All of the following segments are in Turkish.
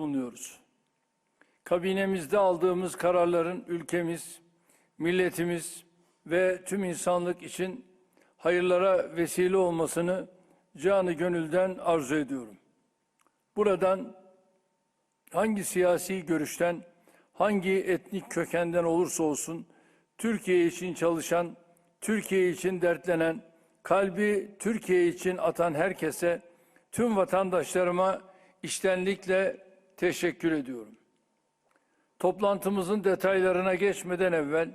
bulunuyoruz. Kabinemizde aldığımız kararların ülkemiz, milletimiz ve tüm insanlık için hayırlara vesile olmasını canı gönülden arzu ediyorum. Buradan hangi siyasi görüşten, hangi etnik kökenden olursa olsun Türkiye için çalışan, Türkiye için dertlenen, kalbi Türkiye için atan herkese, tüm vatandaşlarıma içtenlikle teşekkür ediyorum. Toplantımızın detaylarına geçmeden evvel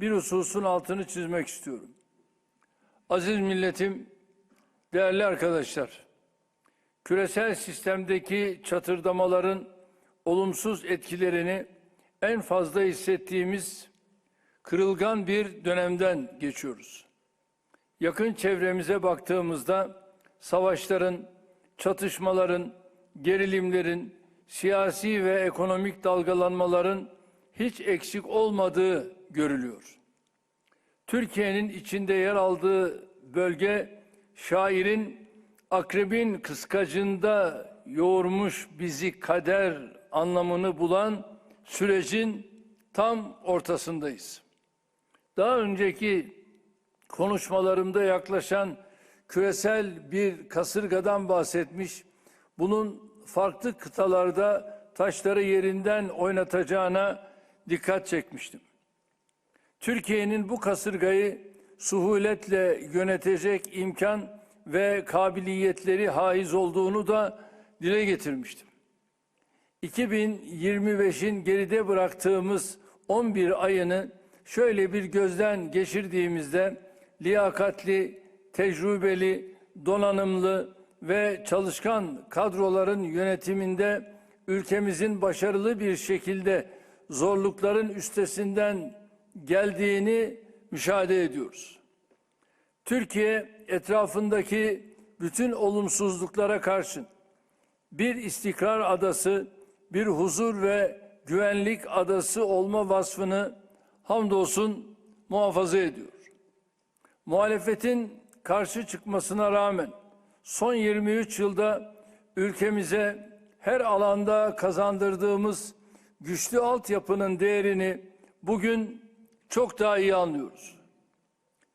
bir hususun altını çizmek istiyorum. Aziz milletim, değerli arkadaşlar, küresel sistemdeki çatırdamaların olumsuz etkilerini en fazla hissettiğimiz kırılgan bir dönemden geçiyoruz. Yakın çevremize baktığımızda savaşların, çatışmaların, gerilimlerin, siyasi ve ekonomik dalgalanmaların hiç eksik olmadığı görülüyor. Türkiye'nin içinde yer aldığı bölge şairin akrebin kıskacında yoğurmuş bizi kader anlamını bulan sürecin tam ortasındayız. Daha önceki konuşmalarımda yaklaşan küresel bir kasırgadan bahsetmiş, bunun farklı kıtalarda taşları yerinden oynatacağına dikkat çekmiştim. Türkiye'nin bu kasırgayı suhuletle yönetecek imkan ve kabiliyetleri haiz olduğunu da dile getirmiştim. 2025'in geride bıraktığımız 11 ayını şöyle bir gözden geçirdiğimizde liyakatli, tecrübeli, donanımlı ve çalışkan kadroların yönetiminde ülkemizin başarılı bir şekilde zorlukların üstesinden geldiğini müşahede ediyoruz. Türkiye etrafındaki bütün olumsuzluklara karşın bir istikrar adası, bir huzur ve güvenlik adası olma vasfını hamdolsun muhafaza ediyor. Muhalefetin karşı çıkmasına rağmen son 23 yılda ülkemize her alanda kazandırdığımız güçlü altyapının değerini bugün çok daha iyi anlıyoruz.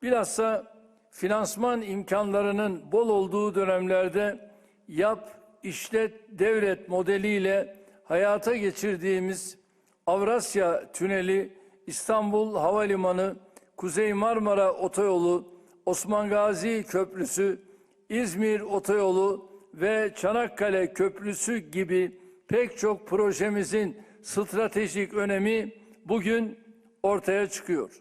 Bilhassa finansman imkanlarının bol olduğu dönemlerde yap, işlet, devret modeliyle hayata geçirdiğimiz Avrasya Tüneli, İstanbul Havalimanı, Kuzey Marmara Otoyolu, Osman Gazi Köprüsü, İzmir Otoyolu ve Çanakkale Köprüsü gibi pek çok projemizin stratejik önemi bugün ortaya çıkıyor.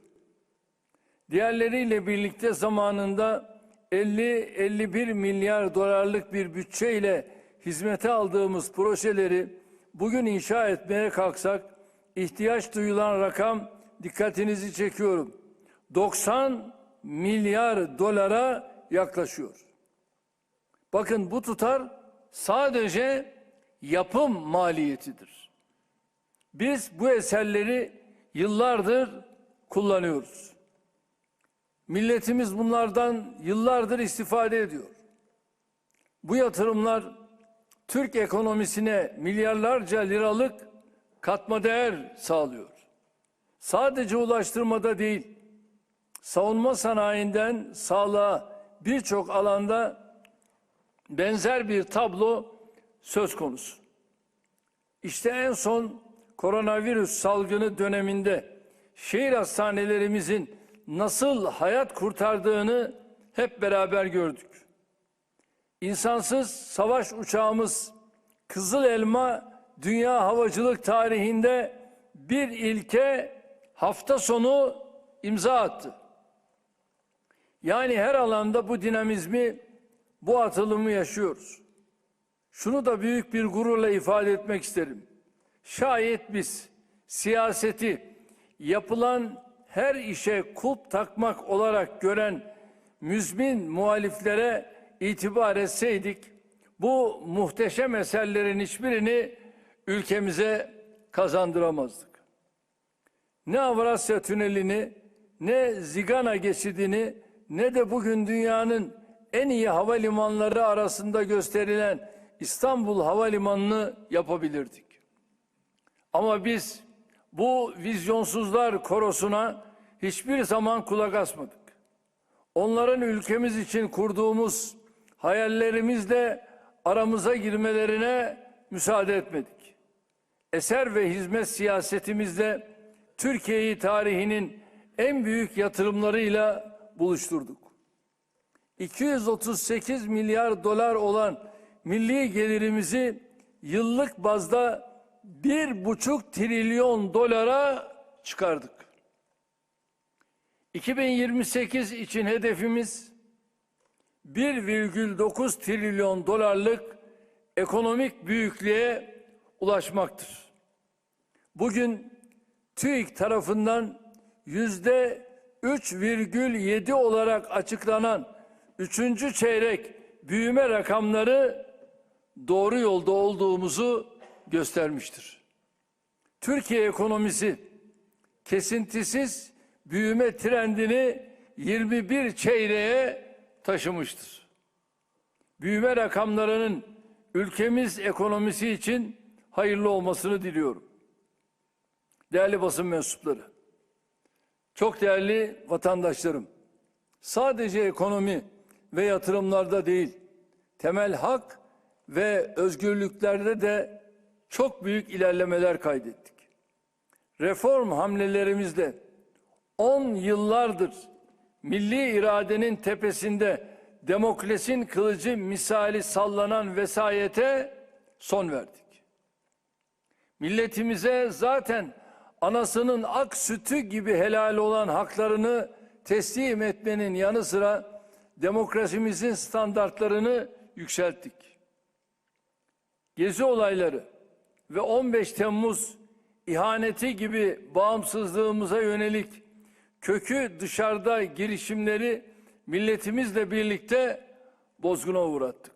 Diğerleriyle birlikte zamanında 50-51 milyar dolarlık bir bütçeyle hizmete aldığımız projeleri bugün inşa etmeye kalksak ihtiyaç duyulan rakam dikkatinizi çekiyorum. 90 milyar dolara yaklaşıyor. Bakın bu tutar sadece yapım maliyetidir. Biz bu eserleri yıllardır kullanıyoruz. Milletimiz bunlardan yıllardır istifade ediyor. Bu yatırımlar Türk ekonomisine milyarlarca liralık katma değer sağlıyor. Sadece ulaştırmada değil, savunma sanayinden sağlığa birçok alanda benzer bir tablo söz konusu. İşte en son koronavirüs salgını döneminde şehir hastanelerimizin nasıl hayat kurtardığını hep beraber gördük. İnsansız savaş uçağımız Kızıl Elma dünya havacılık tarihinde bir ilke hafta sonu imza attı. Yani her alanda bu dinamizmi, bu atılımı yaşıyoruz. Şunu da büyük bir gururla ifade etmek isterim. Şayet biz siyaseti yapılan her işe kulp takmak olarak gören müzmin muhaliflere itibar etseydik bu muhteşem eserlerin hiçbirini ülkemize kazandıramazdık. Ne Avrasya Tüneli'ni, ne Zigana geçidini, ne de bugün dünyanın en iyi havalimanları arasında gösterilen İstanbul Havalimanı'nı yapabilirdik. Ama biz bu vizyonsuzlar korosuna hiçbir zaman kulak asmadık. Onların ülkemiz için kurduğumuz hayallerimizle aramıza girmelerine müsaade etmedik. Eser ve hizmet siyasetimizde Türkiye'yi tarihinin en büyük yatırımlarıyla buluşturduk. 238 milyar dolar olan milli gelirimizi yıllık bazda bir buçuk trilyon dolara çıkardık. 2028 için hedefimiz 1,9 trilyon dolarlık ekonomik büyüklüğe ulaşmaktır. Bugün TÜİK tarafından yüzde 3,7 olarak açıklanan üçüncü çeyrek büyüme rakamları doğru yolda olduğumuzu göstermiştir. Türkiye ekonomisi kesintisiz büyüme trendini 21 çeyreğe taşımıştır. Büyüme rakamlarının ülkemiz ekonomisi için hayırlı olmasını diliyorum. Değerli basın mensupları, çok değerli vatandaşlarım, sadece ekonomi ve yatırımlarda değil, temel hak ve özgürlüklerde de çok büyük ilerlemeler kaydettik. Reform hamlelerimizle 10 yıllardır milli iradenin tepesinde demokrasinin kılıcı misali sallanan vesayete son verdik. Milletimize zaten anasının ak sütü gibi helal olan haklarını teslim etmenin yanı sıra demokrasimizin standartlarını yükselttik. Gezi olayları ve 15 Temmuz ihaneti gibi bağımsızlığımıza yönelik kökü dışarıda girişimleri milletimizle birlikte bozguna uğrattık.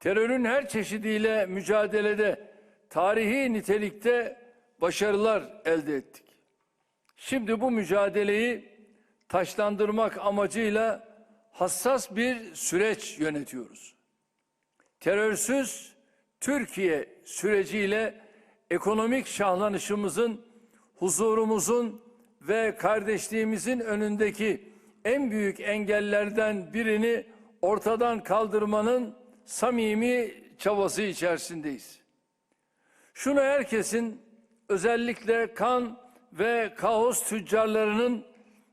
Terörün her çeşidiyle mücadelede tarihi nitelikte başarılar elde ettik. Şimdi bu mücadeleyi taşlandırmak amacıyla hassas bir süreç yönetiyoruz. Terörsüz Türkiye süreciyle ekonomik şahlanışımızın, huzurumuzun ve kardeşliğimizin önündeki en büyük engellerden birini ortadan kaldırmanın samimi çabası içerisindeyiz. Şunu herkesin özellikle kan ve kaos tüccarlarının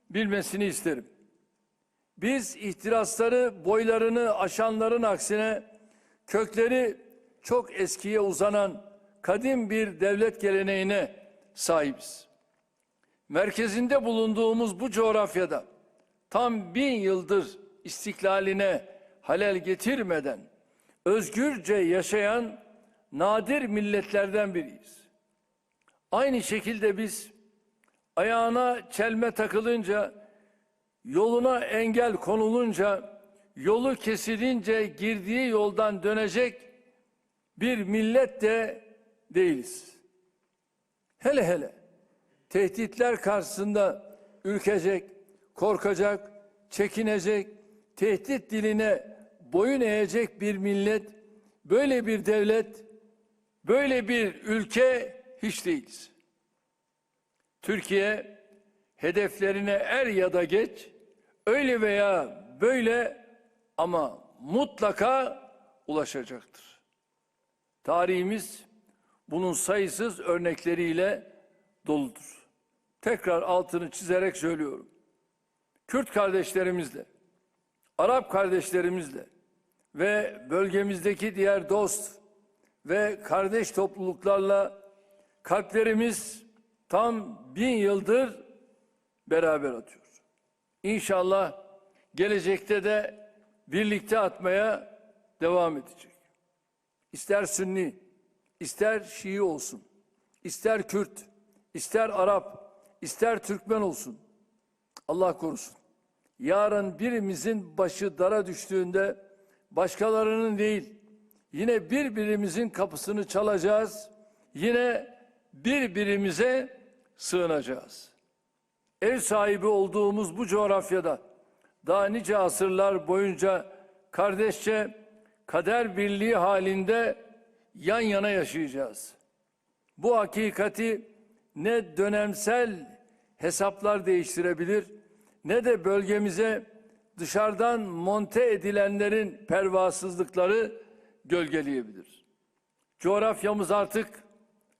bilmesini isterim. Biz ihtirasları boylarını aşanların aksine kökleri çok eskiye uzanan kadim bir devlet geleneğine sahibiz. Merkezinde bulunduğumuz bu coğrafyada tam bin yıldır istiklaline halel getirmeden özgürce yaşayan nadir milletlerden biriyiz. Aynı şekilde biz ayağına çelme takılınca, yoluna engel konulunca, yolu kesilince girdiği yoldan dönecek bir millet de değiliz. Hele hele tehditler karşısında ürkecek, korkacak, çekinecek, tehdit diline boyun eğecek bir millet, böyle bir devlet, böyle bir ülke hiç değiliz. Türkiye hedeflerine er ya da geç, öyle veya böyle ama mutlaka ulaşacaktır. Tarihimiz bunun sayısız örnekleriyle doludur. Tekrar altını çizerek söylüyorum. Kürt kardeşlerimizle, Arap kardeşlerimizle ve bölgemizdeki diğer dost ve kardeş topluluklarla kalplerimiz tam bin yıldır beraber atıyor. İnşallah gelecekte de birlikte atmaya devam edecek. İster Sünni, ister Şii olsun, ister Kürt, ister Arap, ister Türkmen olsun. Allah korusun. Yarın birimizin başı dara düştüğünde başkalarının değil, yine birbirimizin kapısını çalacağız. Yine birbirimize sığınacağız. Ev sahibi olduğumuz bu coğrafyada daha nice asırlar boyunca kardeşçe, kader birliği halinde yan yana yaşayacağız. Bu hakikati ne dönemsel hesaplar değiştirebilir ne de bölgemize dışarıdan monte edilenlerin pervasızlıkları gölgeleyebilir. Coğrafyamız artık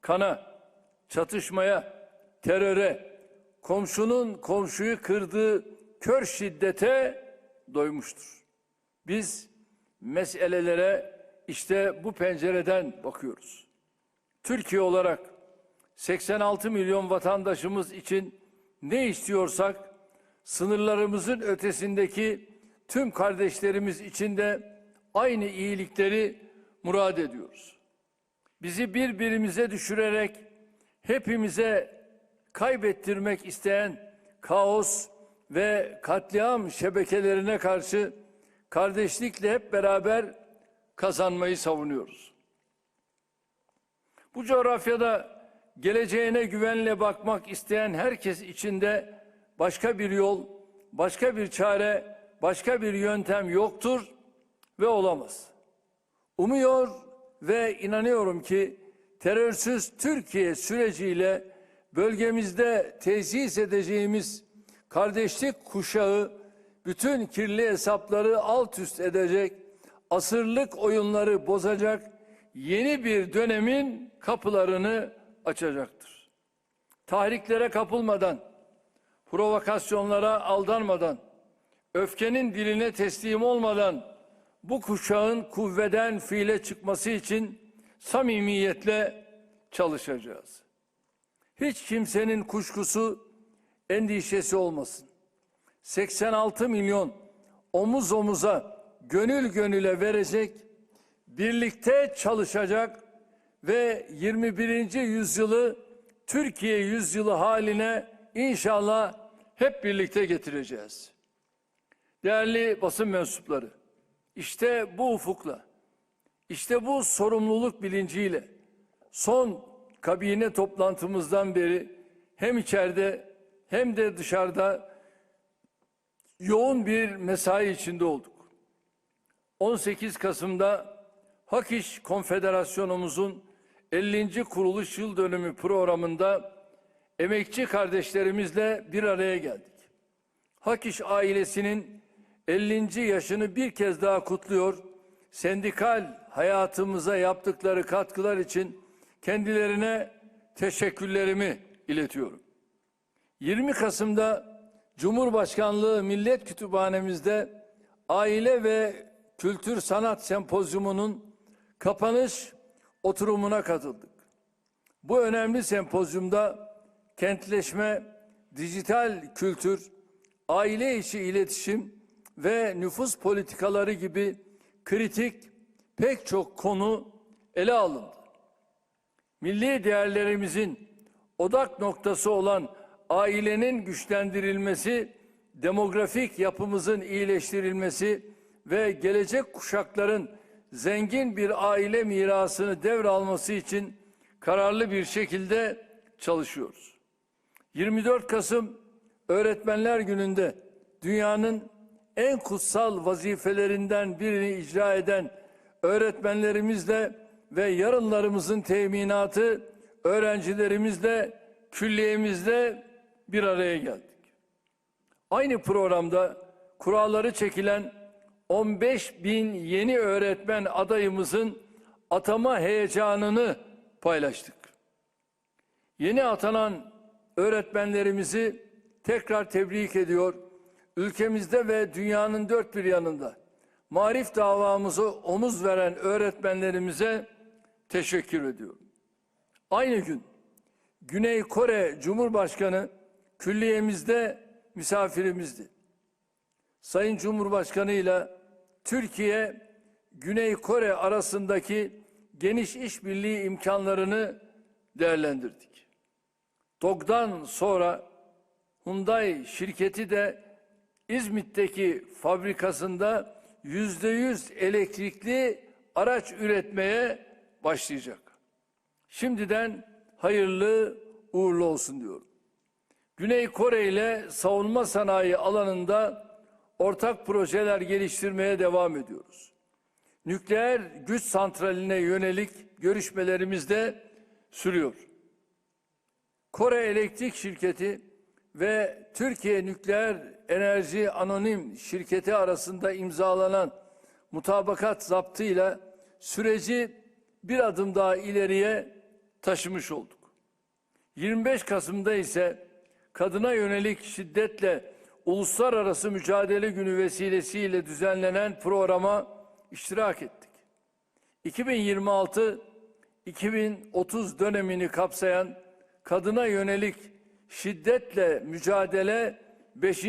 kana, çatışmaya, teröre, komşunun komşuyu kırdığı kör şiddete doymuştur. Biz meselelere işte bu pencereden bakıyoruz. Türkiye olarak 86 milyon vatandaşımız için ne istiyorsak sınırlarımızın ötesindeki tüm kardeşlerimiz için de aynı iyilikleri murad ediyoruz. Bizi birbirimize düşürerek hepimize kaybettirmek isteyen kaos ve katliam şebekelerine karşı kardeşlikle hep beraber kazanmayı savunuyoruz. Bu coğrafyada geleceğine güvenle bakmak isteyen herkes için de başka bir yol, başka bir çare, başka bir yöntem yoktur ve olamaz. Umuyor ve inanıyorum ki terörsüz Türkiye süreciyle bölgemizde tesis edeceğimiz kardeşlik kuşağı bütün kirli hesapları alt üst edecek, asırlık oyunları bozacak yeni bir dönemin kapılarını açacaktır. Tahriklere kapılmadan, provokasyonlara aldanmadan, öfkenin diline teslim olmadan bu kuşağın kuvveden fiile çıkması için samimiyetle çalışacağız. Hiç kimsenin kuşkusu, endişesi olmasın. 86 milyon omuz omuza, gönül gönüle verecek, birlikte çalışacak ve 21. yüzyılı Türkiye yüzyılı haline inşallah hep birlikte getireceğiz. Değerli basın mensupları, işte bu ufukla, işte bu sorumluluk bilinciyle son kabine toplantımızdan beri hem içeride hem de dışarıda yoğun bir mesai içinde olduk. 18 Kasım'da Hak Konfederasyonumuzun 50. kuruluş yıl dönümü programında emekçi kardeşlerimizle bir araya geldik. Hak ailesinin 50. yaşını bir kez daha kutluyor. Sendikal hayatımıza yaptıkları katkılar için kendilerine teşekkürlerimi iletiyorum. 20 Kasım'da Cumhurbaşkanlığı Millet Kütüphanemizde Aile ve Kültür Sanat Sempozyumu'nun kapanış oturumuna katıldık. Bu önemli sempozyumda kentleşme, dijital kültür, aile içi iletişim ve nüfus politikaları gibi kritik pek çok konu ele alındı. Milli değerlerimizin odak noktası olan ailenin güçlendirilmesi, demografik yapımızın iyileştirilmesi ve gelecek kuşakların zengin bir aile mirasını devralması için kararlı bir şekilde çalışıyoruz. 24 Kasım Öğretmenler Günü'nde dünyanın en kutsal vazifelerinden birini icra eden öğretmenlerimizle ve yarınlarımızın teminatı öğrencilerimizle, külliyemizle bir araya geldik. Aynı programda kuralları çekilen 15 bin yeni öğretmen adayımızın atama heyecanını paylaştık. Yeni atanan öğretmenlerimizi tekrar tebrik ediyor. Ülkemizde ve dünyanın dört bir yanında marif davamızı omuz veren öğretmenlerimize teşekkür ediyorum. Aynı gün Güney Kore Cumhurbaşkanı külliyemizde misafirimizdi. Sayın Cumhurbaşkanı ile Türkiye Güney Kore arasındaki geniş işbirliği imkanlarını değerlendirdik. TOG'dan sonra Hyundai şirketi de İzmit'teki fabrikasında yüzde yüz elektrikli araç üretmeye başlayacak. Şimdiden hayırlı uğurlu olsun diyorum. Güney Kore ile savunma sanayi alanında ortak projeler geliştirmeye devam ediyoruz. nükleer güç santraline yönelik görüşmelerimiz de sürüyor. Kore Elektrik Şirketi ve Türkiye Nükleer Enerji Anonim Şirketi arasında imzalanan mutabakat zaptıyla süreci bir adım daha ileriye taşımış olduk. 25 Kasım'da ise kadına yönelik şiddetle uluslararası mücadele günü vesilesiyle düzenlenen programa iştirak ettik. 2026-2030 dönemini kapsayan kadına yönelik şiddetle mücadele 5.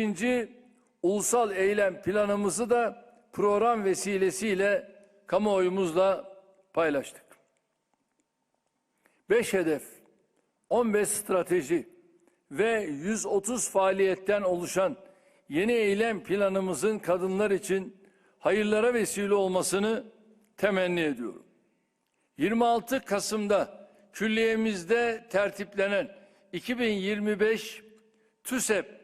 ulusal eylem planımızı da program vesilesiyle kamuoyumuzla paylaştık. 5 hedef, 15 strateji ve 130 faaliyetten oluşan yeni eylem planımızın kadınlar için hayırlara vesile olmasını temenni ediyorum. 26 Kasım'da külliyemizde tertiplenen 2025 TÜSEP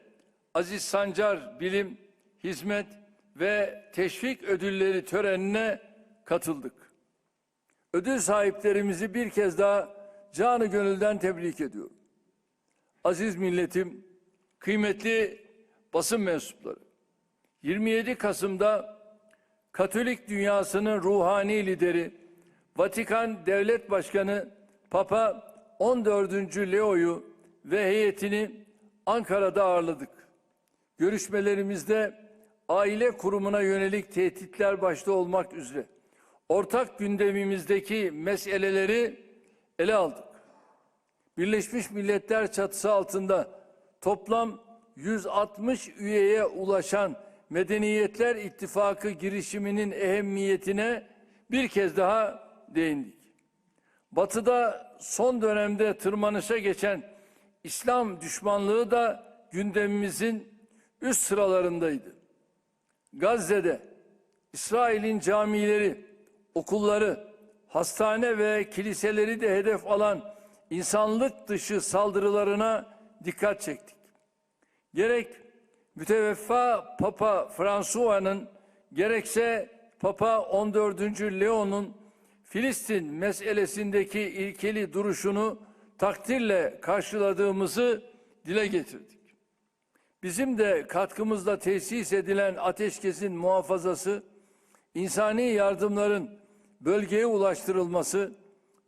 Aziz Sancar Bilim, Hizmet ve Teşvik Ödülleri törenine katıldık. Ödül sahiplerimizi bir kez daha canı gönülden tebrik ediyorum. Aziz milletim, kıymetli basın mensupları. 27 Kasım'da Katolik dünyasının ruhani lideri, Vatikan Devlet Başkanı Papa 14. Leo'yu ve heyetini Ankara'da ağırladık. Görüşmelerimizde aile kurumuna yönelik tehditler başta olmak üzere ortak gündemimizdeki meseleleri ele aldık. Birleşmiş Milletler çatısı altında toplam 160 üyeye ulaşan Medeniyetler İttifakı girişiminin ehemmiyetine bir kez daha değindik. Batı'da son dönemde tırmanışa geçen İslam düşmanlığı da gündemimizin üst sıralarındaydı. Gazze'de İsrail'in camileri, okulları, hastane ve kiliseleri de hedef alan insanlık dışı saldırılarına dikkat çektik. Gerek müteveffa Papa Fransua'nın gerekse Papa 14. Leon'un Filistin meselesindeki ilkeli duruşunu takdirle karşıladığımızı dile getirdik. Bizim de katkımızla tesis edilen ateşkesin muhafazası, insani yardımların bölgeye ulaştırılması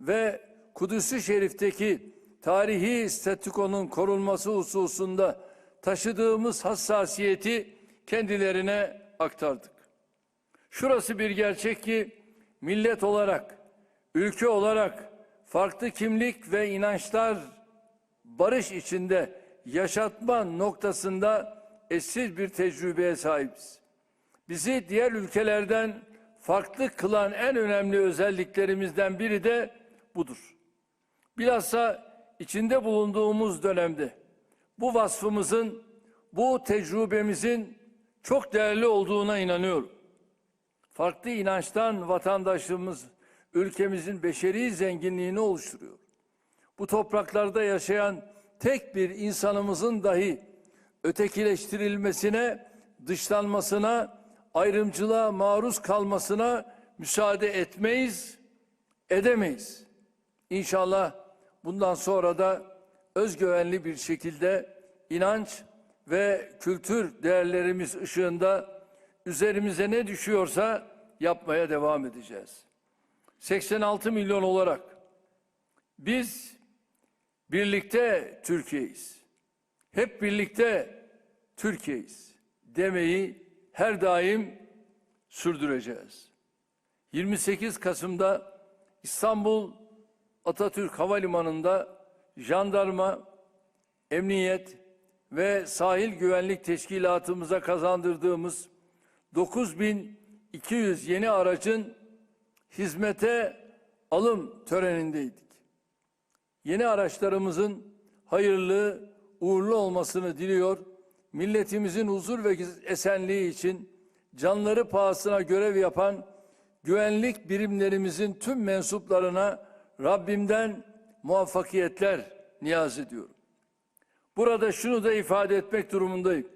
ve Kudüs-ü Şerif'teki tarihi statükonun korunması hususunda taşıdığımız hassasiyeti kendilerine aktardık. Şurası bir gerçek ki millet olarak, ülke olarak farklı kimlik ve inançlar barış içinde yaşatma noktasında eşsiz bir tecrübeye sahibiz. Bizi diğer ülkelerden farklı kılan en önemli özelliklerimizden biri de budur. Bilhassa içinde bulunduğumuz dönemde bu vasfımızın, bu tecrübemizin çok değerli olduğuna inanıyorum. Farklı inançtan vatandaşlığımız ülkemizin beşeri zenginliğini oluşturuyor. Bu topraklarda yaşayan tek bir insanımızın dahi ötekileştirilmesine, dışlanmasına, ayrımcılığa maruz kalmasına müsaade etmeyiz, edemeyiz. İnşallah bundan sonra da özgüvenli bir şekilde inanç ve kültür değerlerimiz ışığında üzerimize ne düşüyorsa yapmaya devam edeceğiz. 86 milyon olarak biz birlikte Türkiye'yiz. Hep birlikte Türkiye'yiz demeyi her daim sürdüreceğiz. 28 Kasım'da İstanbul Atatürk Havalimanı'nda jandarma, emniyet ve sahil güvenlik teşkilatımıza kazandırdığımız 9200 yeni aracın hizmete alım törenindeydik. Yeni araçlarımızın hayırlı, uğurlu olmasını diliyor. Milletimizin huzur ve esenliği için canları pahasına görev yapan güvenlik birimlerimizin tüm mensuplarına Rabbimden muvaffakiyetler niyaz ediyorum. Burada şunu da ifade etmek durumundayım.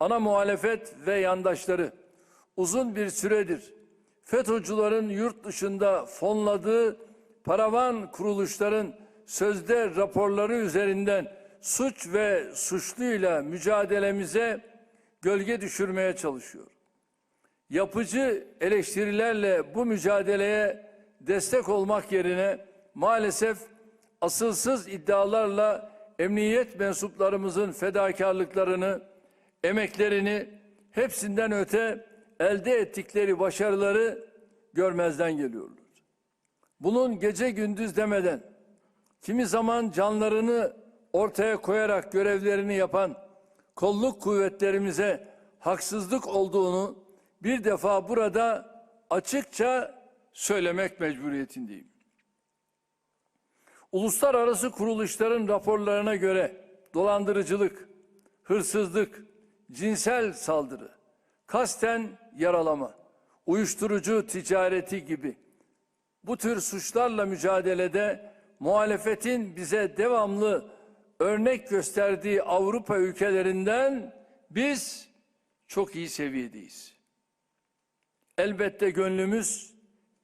Ana muhalefet ve yandaşları uzun bir süredir FETÖ'cülerin yurt dışında fonladığı paravan kuruluşların sözde raporları üzerinden suç ve suçluyla mücadelemize gölge düşürmeye çalışıyor. Yapıcı eleştirilerle bu mücadeleye destek olmak yerine maalesef asılsız iddialarla emniyet mensuplarımızın fedakarlıklarını, emeklerini hepsinden öte elde ettikleri başarıları görmezden geliyorlar. Bunun gece gündüz demeden kimi zaman canlarını ortaya koyarak görevlerini yapan kolluk kuvvetlerimize haksızlık olduğunu bir defa burada açıkça söylemek mecburiyetindeyim. Uluslararası kuruluşların raporlarına göre dolandırıcılık, hırsızlık, cinsel saldırı, kasten yaralama, uyuşturucu ticareti gibi bu tür suçlarla mücadelede muhalefetin bize devamlı örnek gösterdiği Avrupa ülkelerinden biz çok iyi seviyedeyiz. Elbette gönlümüz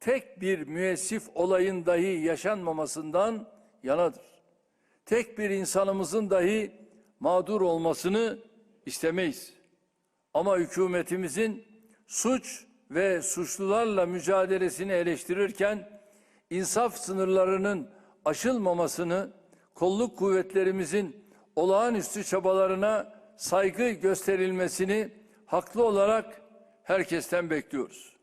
tek bir müessif olayın dahi yaşanmamasından yanadır. Tek bir insanımızın dahi mağdur olmasını istemeyiz. Ama hükümetimizin suç ve suçlularla mücadelesini eleştirirken insaf sınırlarının aşılmamasını, kolluk kuvvetlerimizin olağanüstü çabalarına saygı gösterilmesini haklı olarak herkesten bekliyoruz.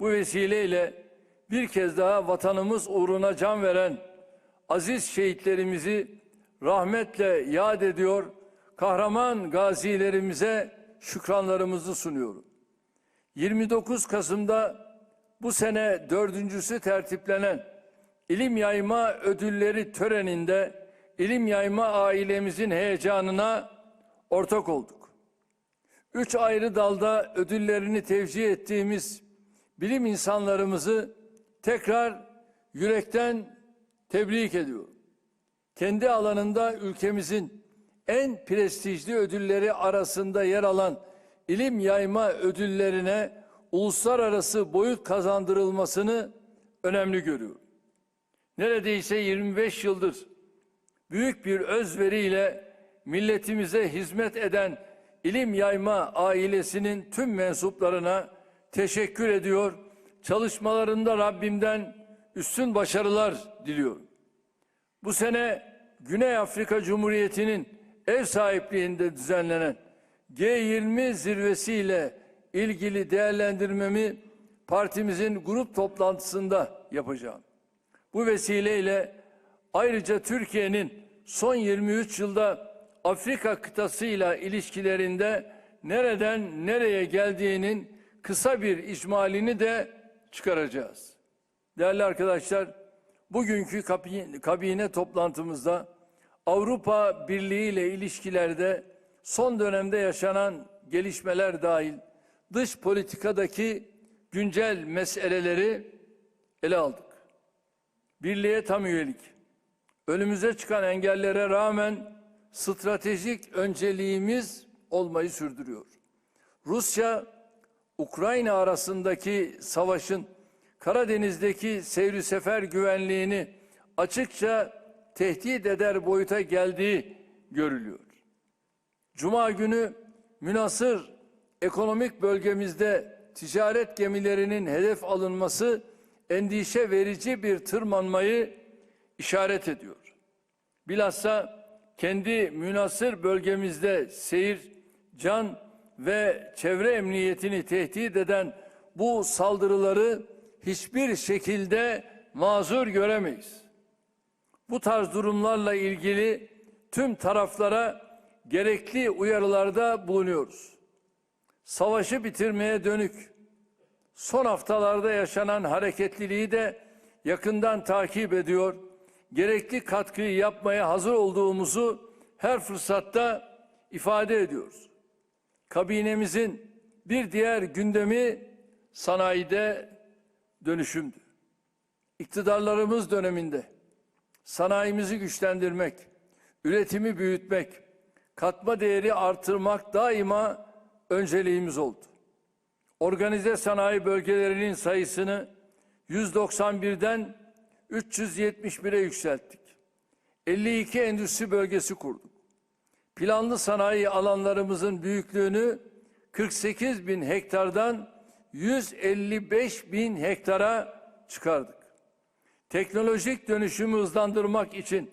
Bu vesileyle bir kez daha vatanımız uğruna can veren aziz şehitlerimizi rahmetle yad ediyor, kahraman gazilerimize şükranlarımızı sunuyorum. 29 Kasım'da bu sene dördüncüsü tertiplenen ilim yayma ödülleri töreninde ilim yayma ailemizin heyecanına ortak olduk. Üç ayrı dalda ödüllerini tevcih ettiğimiz bilim insanlarımızı tekrar yürekten tebrik ediyorum. Kendi alanında ülkemizin en prestijli ödülleri arasında yer alan ilim yayma ödüllerine uluslararası boyut kazandırılmasını önemli görüyorum. Neredeyse 25 yıldır büyük bir özveriyle milletimize hizmet eden ilim yayma ailesinin tüm mensuplarına teşekkür ediyor. Çalışmalarında Rabbimden üstün başarılar diliyorum. Bu sene Güney Afrika Cumhuriyeti'nin ev sahipliğinde düzenlenen G20 zirvesiyle ilgili değerlendirmemi partimizin grup toplantısında yapacağım. Bu vesileyle ayrıca Türkiye'nin son 23 yılda Afrika kıtasıyla ilişkilerinde nereden nereye geldiğinin kısa bir icmalini de çıkaracağız. Değerli arkadaşlar, bugünkü kabine toplantımızda Avrupa Birliği ile ilişkilerde son dönemde yaşanan gelişmeler dahil dış politikadaki güncel meseleleri ele aldık. Birliğe tam üyelik, önümüze çıkan engellere rağmen stratejik önceliğimiz olmayı sürdürüyor. Rusya, Ukrayna arasındaki savaşın Karadeniz'deki seyri sefer güvenliğini açıkça tehdit eder boyuta geldiği görülüyor. Cuma günü münasır ekonomik bölgemizde ticaret gemilerinin hedef alınması endişe verici bir tırmanmayı işaret ediyor. Bilhassa kendi münasır bölgemizde seyir, can ve çevre emniyetini tehdit eden bu saldırıları hiçbir şekilde mazur göremeyiz. Bu tarz durumlarla ilgili tüm taraflara gerekli uyarılarda bulunuyoruz. Savaşı bitirmeye dönük son haftalarda yaşanan hareketliliği de yakından takip ediyor. Gerekli katkıyı yapmaya hazır olduğumuzu her fırsatta ifade ediyoruz. Kabinemizin bir diğer gündemi sanayide dönüşümdü. İktidarlarımız döneminde sanayimizi güçlendirmek, üretimi büyütmek, katma değeri artırmak daima önceliğimiz oldu. Organize sanayi bölgelerinin sayısını 191'den 371'e yükselttik. 52 endüstri bölgesi kurduk. Planlı sanayi alanlarımızın büyüklüğünü 48 bin hektardan 155 bin hektara çıkardık. Teknolojik dönüşümü hızlandırmak için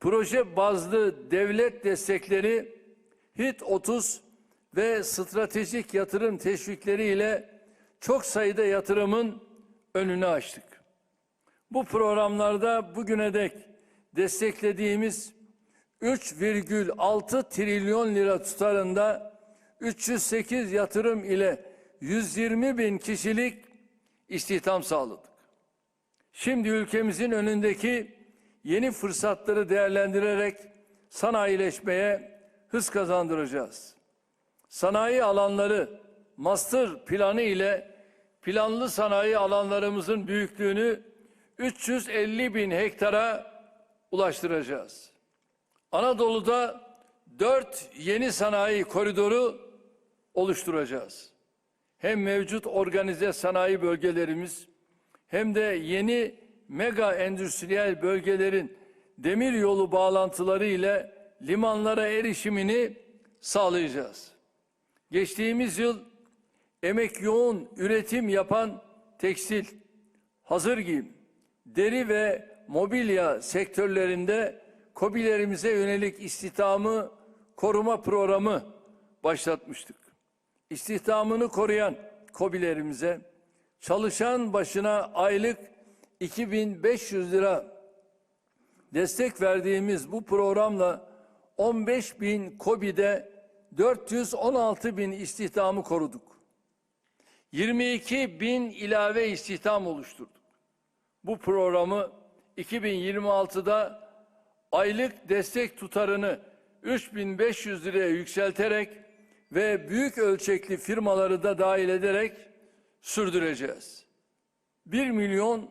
proje bazlı devlet destekleri HIT 30 ve stratejik yatırım teşvikleri ile çok sayıda yatırımın önünü açtık. Bu programlarda bugüne dek desteklediğimiz 3,6 trilyon lira tutarında 308 yatırım ile 120 bin kişilik istihdam sağladık. Şimdi ülkemizin önündeki yeni fırsatları değerlendirerek sanayileşmeye hız kazandıracağız. Sanayi alanları master planı ile planlı sanayi alanlarımızın büyüklüğünü 350 bin hektara ulaştıracağız. Anadolu'da dört yeni sanayi koridoru oluşturacağız. Hem mevcut organize sanayi bölgelerimiz hem de yeni mega endüstriyel bölgelerin demir yolu bağlantıları ile limanlara erişimini sağlayacağız. Geçtiğimiz yıl emek yoğun üretim yapan tekstil, hazır giyim, deri ve mobilya sektörlerinde KOBİ'lerimize yönelik istihdamı koruma programı başlatmıştık. İstihdamını koruyan KOBİ'lerimize çalışan başına aylık 2500 lira destek verdiğimiz bu programla 15 bin KOBİ'de 416 bin istihdamı koruduk. 22 bin ilave istihdam oluşturduk. Bu programı 2026'da aylık destek tutarını 3500 liraya yükselterek ve büyük ölçekli firmaları da dahil ederek sürdüreceğiz. 1 milyon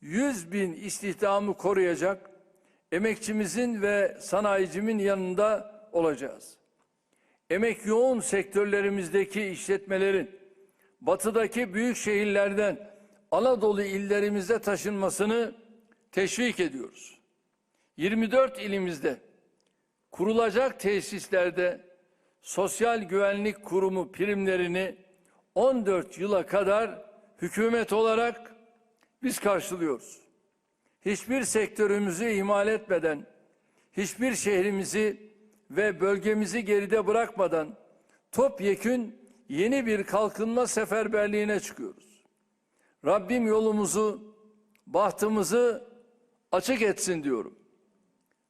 100 bin istihdamı koruyacak emekçimizin ve sanayicimin yanında olacağız. Emek yoğun sektörlerimizdeki işletmelerin batıdaki büyük şehirlerden Anadolu illerimize taşınmasını teşvik ediyoruz. 24 ilimizde kurulacak tesislerde Sosyal Güvenlik Kurumu primlerini 14 yıla kadar hükümet olarak biz karşılıyoruz. Hiçbir sektörümüzü ihmal etmeden, hiçbir şehrimizi ve bölgemizi geride bırakmadan topyekün yeni bir kalkınma seferberliğine çıkıyoruz. Rabbim yolumuzu, bahtımızı açık etsin diyorum.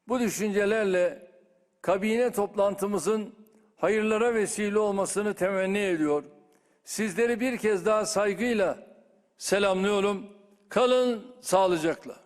Bu düşüncelerle kabine toplantımızın hayırlara vesile olmasını temenni ediyor. Sizleri bir kez daha saygıyla selamlıyorum. Kalın sağlıcakla.